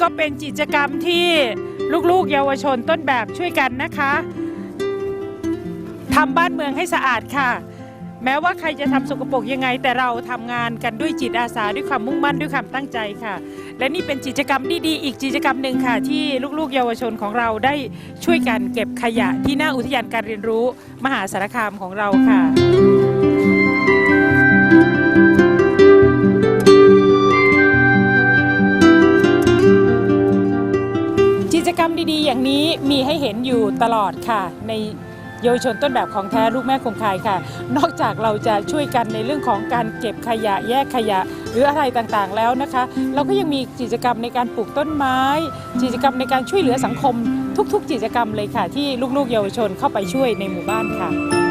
ก็เป็นกิจกรรมที่ลูกๆ เยาวชนต้นแบบช่วยกันนะคะทำบ้านเมืองให้สะอาดค่ะ แม้ว่าใครจะทำสกปรกยังไง แต่เราทำงานกันด้วยจิตอาสาด้วยความมุ่งมั่นด้วยความตั้งใจค่ะ และนี่เป็นกิจกรรมดีๆอีกกิจกรรมหนึ่งค่ะ ที่ลูกๆ เยาวชนของเราได้ช่วยกันเก็บขยะที่หน้าอุทยานการเรียนรู้ มหาสารคามของเราค่ะ กิจกรรมดีๆ อย่างนี้มีให้เห็นอยู่ตลอดค่ะ ในเยาวชนต้นแบบของแท้ลูกแม่คงคายค่ะ นอกจากเราจะช่วยกันในเรื่องของการเก็บขยะแยกขยะ หรืออะไรต่างๆแล้วนะคะ เราก็ยังมีกิจกรรมในการปลูกต้นไม้ กิจกรรมในการช่วยเหลือสังคม ทุกๆ กิจกรรมเลยค่ะ ที่ลูกๆ เยาวชนเข้าไปช่วยในหมู่บ้านค่ะ